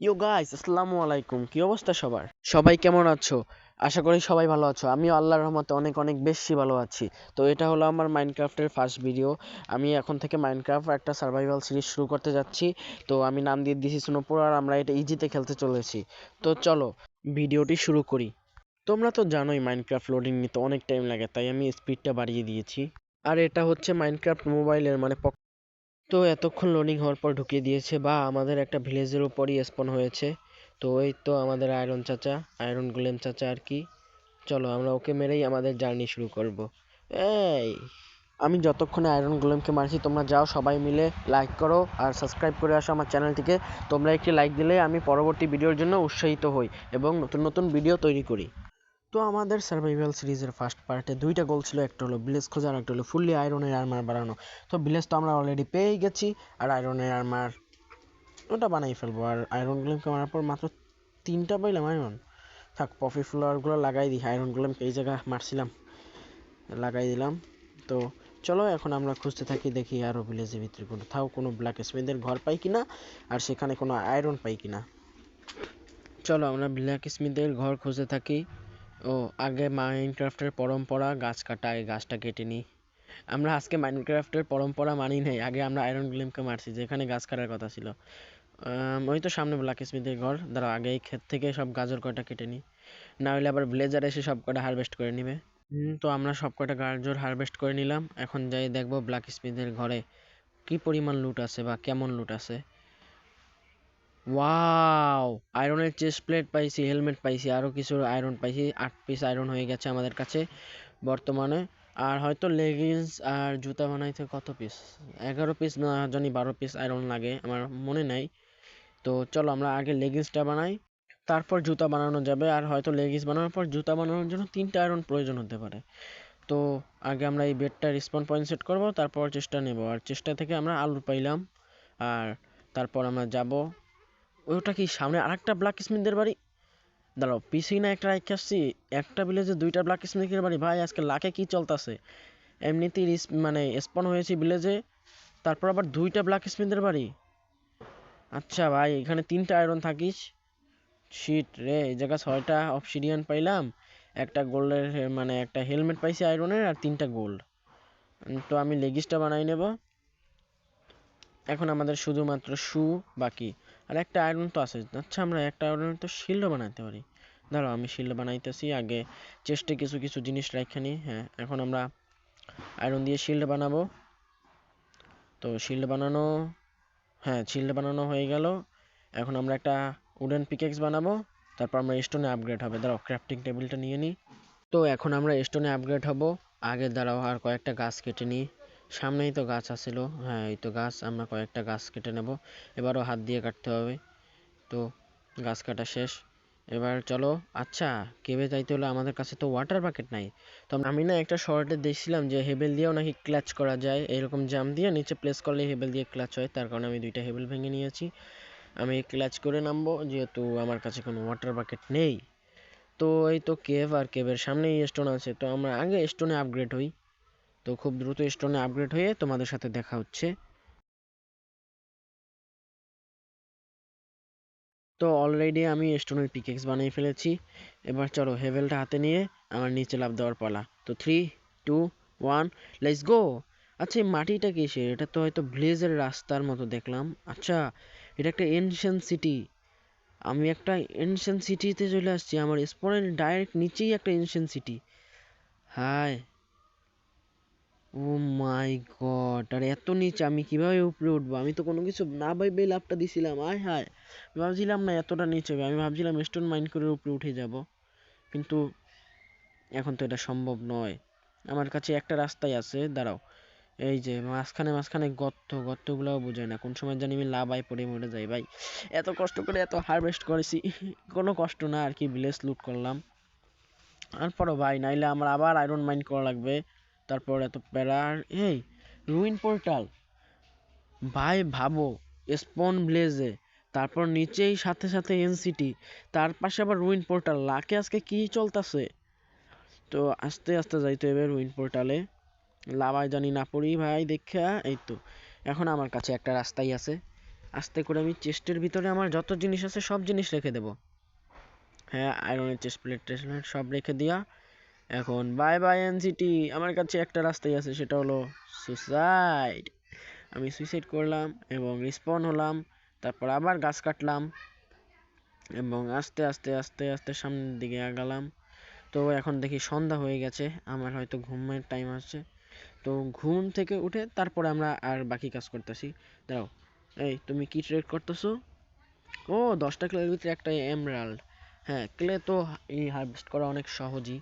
ইয়ো guys আসসালামু আলাইকুম। কি অবস্থা সবার? সবাই কেমন আছো? আশা করি সবাই ভালো আছো। আমিও আল্লাহর রহমতে অনেক অনেক বেশি ভালো আছি। তো এটা হলো আমার মাইনক্রাফটের ফার্স্ট ভিডিও আমি এখন থেকে মাইনক্রাফট একটা সার্ভাইভাল সিরিজ শুরু করতে যাচ্ছি। তো আমি নাম দিয়ে দিয়েছি স্নোপোর আর আমরা এটা ইজিতে খেলতে চলেছি। তো চলো ভিডিওটি শুরু করি। তোমরা তো জানোই মাইনক্রাফট লোডিং নিতে অনেক টাইম লাগে, তাই আমি স্পিডটা বাড়িয়ে দিয়েছি। আর এটা হচ্ছে মাইনক্রাফট মোবাইলের মানে তো এতক্ষণ লোডিং হওয়ার পর ঢুকিয়ে দিয়েছে বা আমাদের একটা ভিলেজের উপরই স্পন হয়েছে। তো এই তো আমাদের আয়রন চাচা আয়রন গোলেম চাচা আর কি। চলো আমরা ওকে মেরেই আমাদের জার্নি শুরু করব। এই, আমি যতক্ষণে আয়রন গোলেমকে মারছি, তোমরা যাও সবাই মিলে লাইক করো আর সাবস্ক্রাইব করে আসো আমার চ্যানেলটিকে তোমরা একটি লাইক দিলে আমি পরবর্তী ভিডিওর জন্য উৎসাহিত হই এবং নতুন নতুন ভিডিও তৈরি করি। তো আমাদের সার্ভাইভাল সিরিজের ফার্স্ট পার্টে দুইটা গোল ছিল, একটা হলো ভিলেজ খোঁজা আর একটা হলো ফুললি আয়রনের আর্মার বানানো। তো ভিলেজ তো আমরা অলরেডি পেয়েই গেছি, আর আয়রনের আর্মার ওটা বানাই ফেলব। আর আয়রন গুলেমকে মারার পর মাত্র তিনটা পাইলাম আয়রন থাক পপি ফ্লাওয়ারগুলো লাগাই দিই। আয়রন গুলেমকে এই জায়গা মারছিলাম, লাগাই দিলাম। তো চলো, এখন আমরা খুঁজতে থাকি, দেখি আরও ভিলেজের ভিতরে কোথাও কোনো ব্ল্যাক স্মিথের ঘর পাই কিনা, আর সেখানে কোনো আয়রন পাই কিনা। চলো, আমরা ব্ল্যাক স্মিথের ঘর খুঁজতে থাকি। ও, আগে মাইনক্রাফটের পরম্পরা, গাছ কাটা আগে গাছটা কেটে নিই। আমরা আজকে মাইনক্রাফটের পরম্পরা মানি নাই, আগে আমরা আয়রন গ্লেমকে মারছি, যেখানে গাছ কাটার কথা ছিল। ওই তো সামনে ব্ল্যাক স্মিথের ঘর, দাঁড়াও, আগে এই ক্ষেত থেকে সব গাজর কয়টা কেটে নিই। না হলে আবার ব্লেজার এসে সব কটা হারভেস্ট করে নিবে। তো আমরা সব কটা গাজর হারভেস্ট করে নিলাম, এখন যাই দেখব ব্ল্যাক স্মিথের ঘরে কি পরিমাণ লুট আছে বা কেমন লুট আছে। ওয়াও আয়রনের চেস্ট প্লেট পাইছি হেলমেট পাইছি আরও কিছু আয়রন পাইছি। আট পিস আয়রন হয়ে গেছে আমাদের কাছে বর্তমানে। আর হয়তো লেগিংস আর জুতা বানাইতে কত পিস এগারো পিস না জানি, বারো পিস আয়রন লাগে, আমার মনে নাই। তো চলো আমরা আগে লেগিংসটা বানাই, তারপর জুতা বানানো যাবে। আর হয়তো লেগিংস বানানোর পর জুতা বানানোর জন্য তিনটা আয়রন প্রয়োজন হতে পারে। তো আগে আমরা এই বেডটা রিসপন পয়েন্ট সেট করব, তারপর চেষ্টা নেব। আর চেষ্টা থেকে আমরা আলু পাইলাম। আর তারপর আমরা যাব ওটা কি সামনে আরেকটা ব্ল্যাক স্মিথদের বাড়ি? দাঁড়াও পিছিয়ে না একটা রাইখে আসছি? একটা ভিলেজে দুইটা ব্ল্যাক স্মিথের বাড়ি। ভাই, আজকে লাখে কি চলতেছে? এমনিতেই মানে স্পন হয়েছে ভিলেজে তারপর আবার দুইটা ব্ল্যাক স্মিথের বাড়ি। আচ্ছা ভাই, এখানে তিনটা আয়রন থাকিস। শিট রে, এই জায়গা ছয়টা অবসিডিয়ান পাইলাম। একটা গোল্ডের মানে একটা হেলমেট পাইছি আয়রনের আর তিনটা গোল্ড তো আমি লেগিসটা বানাই নেব। এখন আমাদের শুধুমাত্র শু বাকি। আর একটা আয়রন তো আছে। আচ্ছা আমরা একটা আয়রন তো শিল্ডও বানাতে পারি। দাঁড়াও, আমি শিল্ড বানাইতেছি। আগে চেস্টে কিছু কিছু জিনিস রাখে নিই হ্যাঁ এখন আমরা আয়রন দিয়ে শিল্ড বানাবো। তো শিল্ড বানানো হ্যাঁ শিল্ড বানানো হয়ে গেল। এখন আমরা একটা উডেন পিকেক্স বানাবো। তারপর আমরা স্টোনে আপগ্রেড হবে। দাঁড়াও ক্রাফটিং টেবিলটা নিয়ে নিই তো এখন আমরা স্টোনে আপগ্রেড হব। আগে দাঁড়াও, আর কয়েকটা গাছ কেটে নিই সামনেই তো গাছ আছিল। হ্যাঁ এই তো গাছ, আমরা কয়েকটা গাছ কেটে নেব। এবারও হাত দিয়ে কাটতে হবে। তো গাছ কাটা শেষ। এবার চলো আচ্ছা কেবে যাইতে হলে আমাদের কাছে তো ওয়াটার বাকেট নাই। তো আমি না একটা শর্টে দেখছিলাম যে হেবেল দিয়েও নাকি ক্লাচ করা যায়। এরকম জাম দিয়ে নিচে প্লেস করলে হেবেল দিয়ে ক্লাচ হয়। তার কারণে আমি দুইটা হেবেল ভেঙে নিয়েছি। আমি ক্লাচ করে নামবো, যেহেতু আমার কাছে কোনো ওয়াটার বাকেট নেই। তো এই তো কেভ আর কেভের সামনেই স্টোন আছে। তো আমরা আগে স্টোনে আপগ্রেড হই। তো খুব দ্রুত স্টোনে আপগ্রেড হয়ে তোমাদের সাথে দেখা হচ্ছে। তো অলরেডি আমি স্টোনের পিকেক্স বানিয়ে ফেলেছি। এবার চলো হেভেলটা হাতে নিয়ে আমার নিচে লাফ দেওয়ার পালা। তো three two one let's go আচ্ছা এই মাটিটা কিসের? এটা তো হয়তো ব্লেজের রাস্তার মতো দেখলাম। আচ্ছা এটা একটা এনশিয়েন্ট সিটি আমি একটা এনশিয়েন্ট সিটিতে চলে আসছি। আমার স্পনের ডাইরেক্ট নিচেই একটা এনশিয়েন্ট সিটি হাই ও মাই গড, আর এত নিচে আমি কীভাবে উপরে উঠবো? আমি তো কোনো কিছু না ভেবে লাভটা দিছিলাম, আয় হায়। ভাবছিলাম না এতটা নিচে হবে, আমি ভাবছিলাম স্টোন মাইন করে উপরে উঠে যাব। কিন্তু এখন তো এটা সম্ভব নয়। আমার কাছে একটা রাস্তাই আছে, দাঁড়াও। এই যে মাঝখানে মাঝখানে গর্ত, গর্তগুলোও বোঝায় না। কোন সময় জানি আমি লাভায় পড়ে মরে যাই ভাই। এত কষ্ট করে এত হারভেস্ট করেছি, কোনো কষ্ট না আর কি ভিলেজ লুট করলাম। তারপরও ভাই, নাইলে আমার আবার আয়রন মাইন করা লাগবে। তারপর এত প্যারার, এই, রুইন পোর্টাল। ভাই, ভাবো, স্পন ব্লেজে, তারপর নিচেই সাথে সাথে এনসিটি, তার পাশে আবার রুইন পোর্টাল। লাকে আজকে কি চলতেছে? তো আস্তে আস্তে যাইতে হবে রুইন পোর্টালে। লাভায় জানি না পড়ি, ভাই, দেখা, এই তো। এখন আমার কাছে একটা রাস্তাই আছে। আস্তে করে আমি চেস্টের ভিতরে আমার যত জিনিস আছে সব জিনিস রেখে দেব। হ্যাঁ আয়রনের চেস্ট প্লেট টেস্ট সব রেখে দিয়া। এখন বাই বাই এনসিটি আমার কাছে একটা রাস্তাই আছে, সেটা হলো সুসাইড আমি সুইসাইড করলাম এবং রিসপন হলাম, তারপর আবার গাছ কাটলাম এবং আস্তে আস্তে আস্তে আস্তে সামনের দিকে আগালাম। তো এখন দেখি সন্ধ্যা হয়ে গেছে, আমার হয়তো ঘুমের টাইম আসছে তো ঘুম থেকে উঠে তারপরে আমরা আর বাকি কাজ করতেছি। দাঁড়াও, এই তুমি কি ট্রেড করতেছো? ও, দশটা ক্লের ভিতরে একটা এমরাল্ড হ্যাঁ ক্লে তো এই হারভেস্ট করা অনেক সহজই।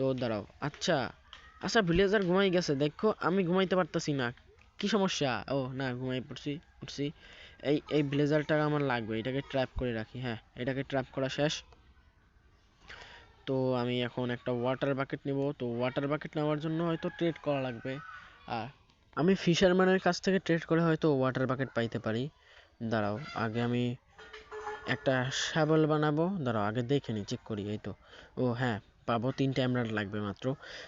তো দাঁড়াও। আচ্ছা আচ্ছা ভিলেজার ঘুমাই গেছে, দেখো, আমি ঘুমাইতে পারতাছি না। কি সমস্যা? ও, না, ঘুমাই পড়ছি, উঠছি। এই এই ব্লেজারটা আমার লাগবে, এটাকে ট্র্যাপ করে রাখি হ্যাঁ এটাকে ট্র্যাপ করা শেষ। তো আমি এখন একটা ওয়াটার বাকেট নেব, তো ওয়াটার বাকেট নেওয়ার জন্য হয়তো ট্রেড করা লাগবে। আর আমি ফিশারম্যানের কাছ থেকে ট্রেড করে হয়তো ওয়াটার বাকেট পাইতে পারি। দাঁড়াও, আগে আমি একটা শাবল বানাবো, দাঁড়াও, আগে দেখে নিই চেক করি, এই তো। ও হ্যাঁ পাবো, তিনটে এমরাল্ড লাগবে মাত্র।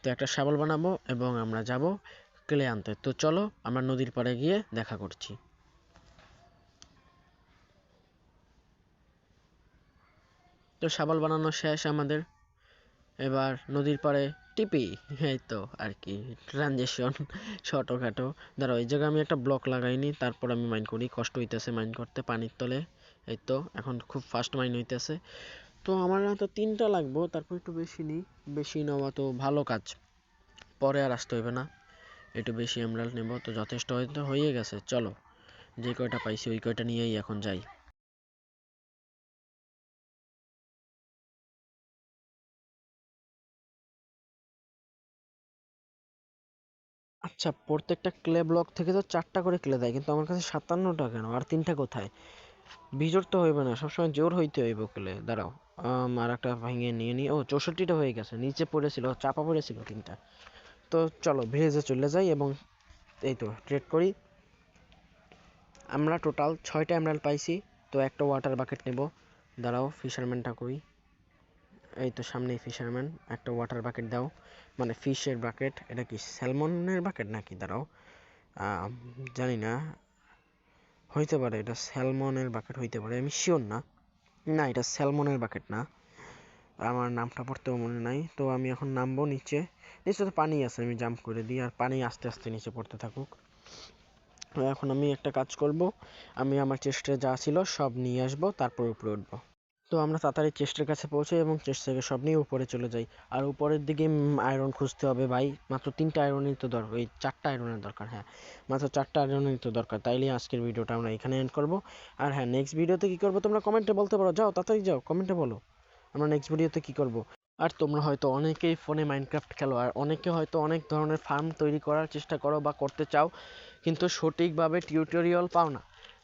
তো একটা শাবল বানাবো এবং আমরা যাব ক্লে আনতে। তো চলো, আমরা নদীর পাড়ে গিয়ে দেখা করছি। তো শাবল বানানো শেষ আমাদের। এবার নদীর পাড়ে টিপি, এই তো আর কি ট্রানজেকশন ছোটোখাটো দাঁড়াও, এই জায়গায় আমি একটা ব্লক লাগাইনি, তারপর আমি মাইন্ড করি। কষ্ট হইতেছে মাইন্ড করতে পানির তলে, এই তো, এখন খুব ফাস্ট মাইন্ড হইতেছে। তো আমার তো তিনটা লাগবো, তারপর একটু বেশি নিই। বেশি নেওয়া তো ভালো কাজ। পরে আর আসতে হইবে না। একটু বেশি আমরা নেব, তো যথেষ্ট হয়তো হয়ে গেছে। চলো, যে কয়টা পাইছি ওই কয়টা নিয়েই এখন যাই। আচ্ছা প্রত্যেকটা ক্লে ব্লক থেকে তো চারটা করে ক্লে দেয়, কিন্তু আমার কাছে সাতান্নটা কেন? আর তিনটা কোথায়? বিজোড় তো হইবে না, সবসময় জোর হইতে হইব ক্লে। দাঁড়াও। আর একটা ভেঙে নিয়ে নিই ও চৌষট্টিটা হয়ে গেছে, নিচে পড়েছিল, চাপা পড়েছিল তিনটা। তো চলো, ভিলেজে চলে যাই এবং এই তো ট্রেড করি। আমরা টোটাল ছয়টা এমরাল পাইছি, তো একটা ওয়াটার বাকেট নেব। দাঁড়াও ফিশারম্যানটা করি। এই তো সামনেই ফিশারম্যান একটা ওয়াটার বাকেট দাও। মানে ফিশের বাকেট এটা কি স্যালমনের বাকেট নাকি? দাঁড়াও জানি না। হইতে পারে, এটা স্যালমনের বাকেট হইতে পারে, আমি শিওর না। না, এটা স্যালমনের বাকেট না। আমার নামটা পড়তেও মনে নাই। তো আমি এখন নামবো নিচে। নিচে তো পানি আছে, আমি জাম্প করে দিই। আর পানি আস্তে আস্তে নিচে পড়তে থাকুক। এখন আমি একটা কাজ করব। আমি আমার চেস্টে যা ছিল সব নিয়ে আসব, তারপর উপরে উঠবো। তো আমরা তাড়াতাড়ি চেস্টের কাছে পৌঁছাই এবং চেস্ট থেকে সব নিয়ে উপরে চলে যাই। আর উপরের দিকে আয়রন খুঁজতে হবে ভাই। মাত্র তিনটা আয়রনই তো দরকার ওই চারটা আয়রনের দরকার হ্যাঁ। মাত্র চারটা আয়রনই তো দরকার। তাইলে আজকের ভিডিওটা আমরা এখানে এন্ড করব। আর হ্যাঁ নেক্সট ভিডিওতে কী করব তোমরা কমেন্টে বলতে পারো। যাও, তাড়াতাড়ি যাও কমেন্টে বলো। আমরা নেক্সট ভিডিওতে কী করব? আর তোমরা হয়তো অনেকেই ফোনে মাইনক্রাফট খেলো, আর অনেকে হয়তো অনেক ধরনের ফার্ম তৈরি করার চেষ্টা করো বা করতে চাও, কিন্তু সঠিকভাবে টিউটোরিয়াল পাও না।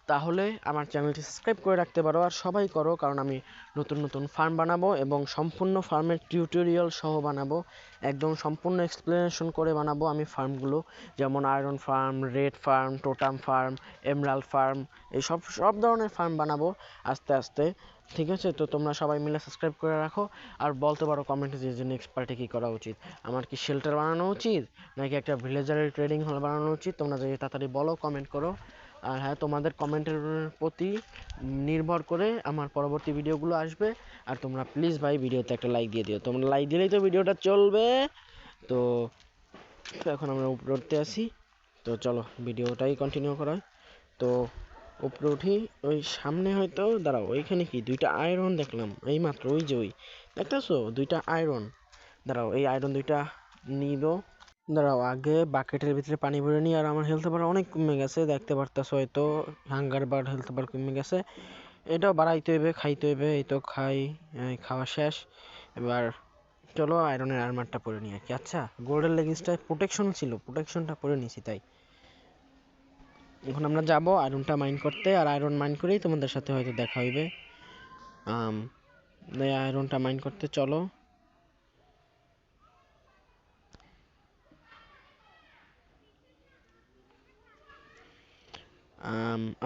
তাহলে আমার চ্যানেলটি সাবস্ক্রাইব করে রাখতে পারো আর সবাই করো, কারণ আমি নতুন নতুন ফার্ম বানাবো এবং সম্পূর্ণ ফার্মের টিউটোরিয়াল সহ বানাবো। একদম সম্পূর্ণ এক্সপ্লেনেশন করে বানাবো আমি ফার্মগুলো, যেমন iron farm red farm totem farm emerald farm এই সব সব ধরনের ফার্ম বানাবো আস্তে আস্তে। ঠিক আছে? তো তোমরা সবাই মিলে সাবস্ক্রাইব করে রাখো আর বলতে পারো কমেন্টে যে যে নেক্সট পার্টি কী করা উচিত। আমার কি শেল্টার বানানো উচিত? নাকি একটা ভিলেজারের ট্রেডিং হল বানানো উচিত? তোমরা যদি তাড়াতাড়ি বলো কমেন্ট করো। আর হ্যাঁ তোমাদের কমেন্টের প্রতি নির্ভর করে আমার পরবর্তী ভিডিওগুলো আসবে। আর তোমরা প্লিজ ভাই, ভিডিওতে একটা লাইক দিয়ে দিও। তোমরা লাইক দিলেই তো ভিডিওটা চলবে। তো এখন আমরা উপরে উঠতে আসি। তো চলো, ভিডিওটাই কন্টিনিউ করা তো, উপরে উঠি। ওই সামনে হয়তো, দাঁড়াও, ওইখানে কি? দুইটা আয়রন দেখলাম। এই মাত্র, ওই যে ওই। দেখতেছো? দুইটা আয়রন দাঁড়াও, এই আয়রন দুইটা নিব। দাঁড়াও, আগে বাকেটের ভিতরে পানি ভরে নিই আর আমার হেলথ বার অনেক কমে গেছে, দেখতে পারতেছো হয়তো হাঙ্গার বার হেলথ বার কমে গেছে। এটাও বাড়াইতে হইবে, খাইতে হইবে, এই তো খাই খাওয়া শেষ। এবার চলো আয়রনের আর্মারটা পরে নিই আর কি। আচ্ছা গোল্ডেন লেগিংসটায় প্রোটেকশন ছিল প্রোটেকশনটা পরে নিয়েছি তাই। এখন আমরা যাব আয়রনটা মাইন করতে, আর আয়রন মাইন করেই তোমাদের সাথে হয়তো দেখা হইবে। আয়রনটা মাইন করতে চলো।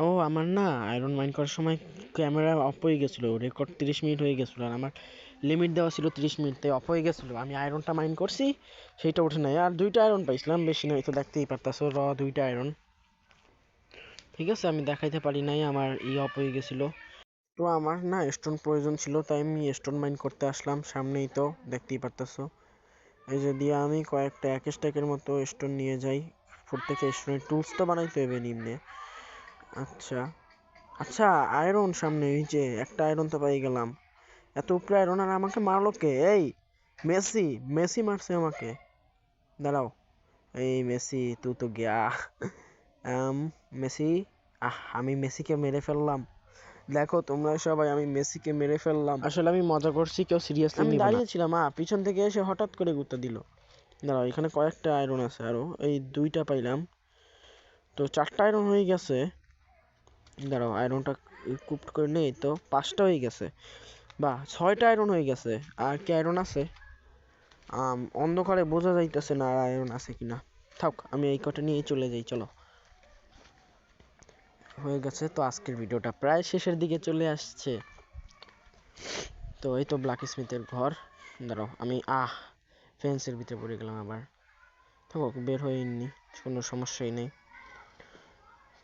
ও আমার না আয়রন মাইন করার সময় ক্যামেরা অফ হয়ে গেছিল রেকর্ড তিরিশ মিনিট হয়ে গেছিল আর আমার লিমিট দেওয়া ছিল তিরিশ মিনিট তাই অফ হয়ে গেছিল। আমি আয়রনটা মাইন করছি, সেইটা উঠে নাই। আর দুইটা আয়রন পাইছিলাম, বেশি নয় তো দেখতেই পারতাছো, র দুইটা আয়রন ঠিক আছে, আমি দেখাইতে পারি নাই, আমার ই অফ হয়ে গেছিল। তো আমার না স্টোন প্রয়োজন ছিল, তাই আমি স্টোন মাইন করতে আসলাম, সামনেই তো দেখতেই পারতেছো। এই যে দিয়ে আমি কয়েকটা এক স্ট্যাকের মতো স্টোন নিয়ে যাই প্রত্যেকটা স্টোনের টুলস তো বানাইতে হবে নিম্নে। আচ্ছা। আচ্ছা আয়রন সামনে এই যে একটা আয়রন তো পাই গেলাম। এত উপরে আয়রন আর আমাকে মারলো কে? এই মেসি মেসি মারছে আমাকে। দাঁড়াও। এই মেসি তু তো গিয়া। মেসি? আহ আমি মেসিকে মেরে ফেললাম। দেখো তোমরা সবাই আমি মেসিকে মেরে ফেললাম। আসলে আমি মজা করছি কেউ সিরিয়াসলি আমি দাঁড়িয়ে ছিলাম আ পিছন থেকে এসে হঠাৎ করে গুঁতা দিল। দাঁড়াও এখানে কয়েকটা আয়রন আছে। আরও এই দুইটা পাইলাম। তো চারটা আয়রন হয়ে গেছে। দাঁড়াও আয়রনটা কুপড করে নেই তো, পাঁচটা হয়ে গেছে। বা, ছয়টা আয়রন হয়ে গেছে, আর কি আয়রন আছে? অন্ধকারে বোঝা যাইতেছে না আর আয়রন আছে কিনা। থাক, আমি এই কটা নিয়েই চলে যাই, চলো। হয়ে গেছে তো আজকের ভিডিওটা, প্রায় শেষের দিকে চলে আসছে। তো এই তো ব্ল্যাক স্মিথের ঘর। দাঁড়াও, আমি, আহ ফেন্সের ভিতরে পড়ে গেলাম আবার। থাকো বের হয়ে নি, কোনো সমস্যাই নেই।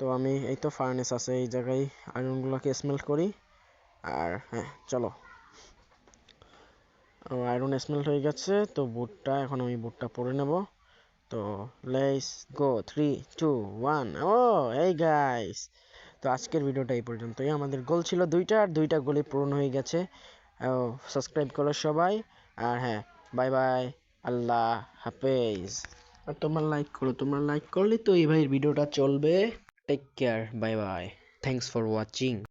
তো আমি এই তো ফার্নেস আছে, এই জায়গায় আয়রনগুলোকে স্মেল্ট করি। আর হ্যাঁ চলো। ও আয়রন স্মেল্ট হয়ে গেছে, তো বুটটা, এখন আমি বুটটা পরে নেব। তো let's go three two one oh, এই গাইস তো আজকের ভিডিওটা এই পর্যন্তই। আমাদের গোল ছিল দুইটা, আর দুইটা গোলই পূরণ হয়ে গেছে। সাবস্ক্রাইব করো সবাই। আর হ্যাঁ বাই বাই আল্লাহ হাফেজ। আর তোমরা লাইক করো, তোমরা লাইক করলে তো এই ভাইয়ের ভিডিওটা চলবে। Take care. Bye bye. Thanks for watching.